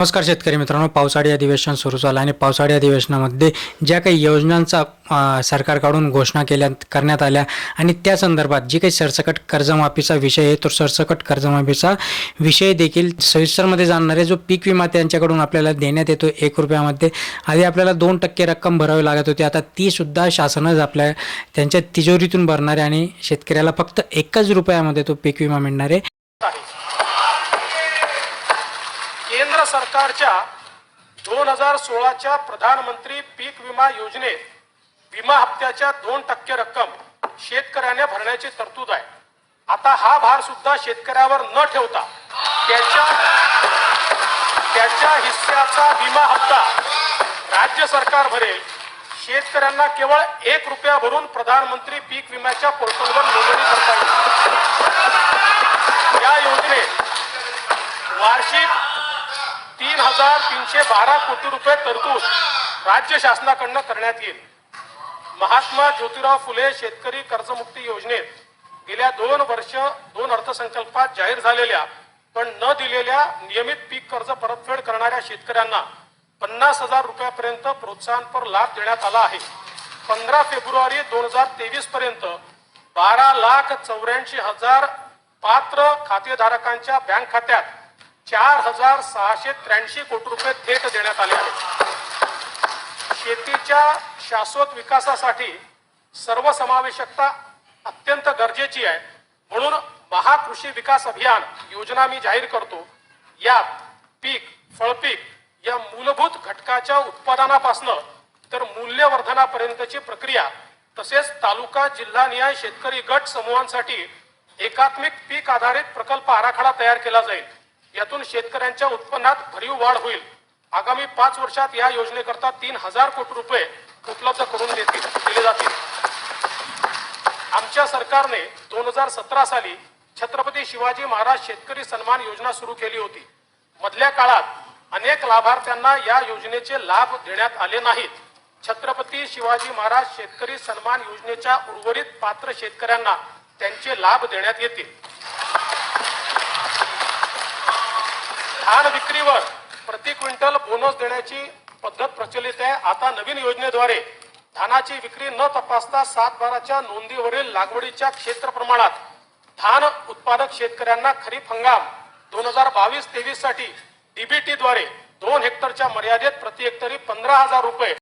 नमस्कार शेतकरी मित्रांनो पावसाळी अधिवेशन सुरू झालं आणि पावसाळी अधिवेशनामध्ये ज्या काही योजनांचा सरकारकडून घोषणा केल्या करण्यात आल्या आणि त्या संदर्भात जी काही सरसकट कर्जमाफीचा विषय आहे तो सरसकट कर्जमाफीचा विषय देखील सविस्तरमध्ये जाणणारे जो पीक विमा त्यांच्याकडून आपल्याला देण्यात येतो एक रुपयामध्ये. आधी आपल्याला दोन टक्के रक्कम भरावी लागत होती आता तीसुद्धा शासनच आपल्या त्यांच्या तिजोरीतून भरणारे आणि शेतकऱ्याला फक्त एकच रुपयामध्ये तो पीक विमा मिळणार आहे. सरकारच्या दोन हजार सोळाच्या प्रधानमंत्री पीक विमा योजनेत विमा हप्त्याच्या दोन टक्के रक्कम शेतकऱ्याने भरण्याची तरतूद आहे. आता हा भार सुद्धा शेतकऱ्यावर न ठेवता त्याच्या त्याच्या हिस्स्याचा विमा हप्ता राज्य सरकार भरेल. शेतकऱ्यांना केवळ एक रुपया भरून प्रधानमंत्री पीक विम्याच्या पोर्टलवर नोंदणी करता येईल. या योजनेत वार्षिक तीन हजार तीनशे बारा कोटी रुपये तरतूद राज्य शासनाकडनं करण्यात येईल. महात्मा ज्योतिराव फुले शेतकरी कर्जमुक्ती योजनेत गेल्या दोन वर्ष दोन अर्थसंकल्पात जाहीर झालेल्या पण न दिलेल्या नियमित पीक कर्ज परतफेड करणाऱ्या शेतकऱ्यांना पन्नास हजार रुपयापर्यंत प्रोत्साहनपर लाभ देण्यात आला आहे. पंधरा फेब्रुवारी दोन हजार तेवीस पर्यंत बारा लाख चौऱ्याऐंशी हजार पात्र खातेधारकांच्या बँक खात्यात चार हजार सहाशे त्र्याऐंशी कोटी रुपये थेट देण्यात आले आहेत. शेतीच्या शाश्वत विकासासाठी सर्वसमावेशकता अत्यंत गरजेची आहे. म्हणून महाकृषी विकास अभियान योजना मी जाहीर करतो. यात पीक फळपीक या मूलभूत घटकाच्या उत्पादनापासनं तर मूल्यवर्धनापर्यंतची प्रक्रिया तसेच तालुका जिल्हानिहाय शेतकरी गट समूहांसाठी एकात्मिक पीक आधारित प्रकल्प आराखडा तयार केला जाईल. यातून शेतकऱ्यांच्या उत्पन्नात भरीव वाढ होईल. आगामी पाच वर्षात या योजनेकरता तीन हजार कोटी रुपये उपलब्ध करून देतील दिले जातील. आमच्या सरकारने दोन हजार सतरा साली छत्रपती शिवाजी महाराज शेतकरी सन्मान योजना सुरू केली होती. मधल्या काळात अनेक लाभार्थ्यांना या योजनेचे लाभ देण्यात आले नाहीत. छत्रपती शिवाजी महाराज शेतकरी सन्मान योजनेच्या उर्वरित पात्र शेतकऱ्यांना त्यांचे लाभ देण्यात येतील. धान विक्रीवर प्रति क्विंटल बोनस देण्याची पद्धत प्रचलित आहे. आता नवीन योजनेद्वारे धानाची विक्री न तपासता सात बाराच्या नोंदीवरील लागवडीच्या क्षेत्र प्रमाणात धान उत्पादक शेतकऱ्यांना खरीप हंगाम दोन हजार बावीस तेवीससाठी डीबीटी द्वारे दोन हेक्टरच्या मर्यादेत प्रति हेक्टरी पंधरा हजार रुपये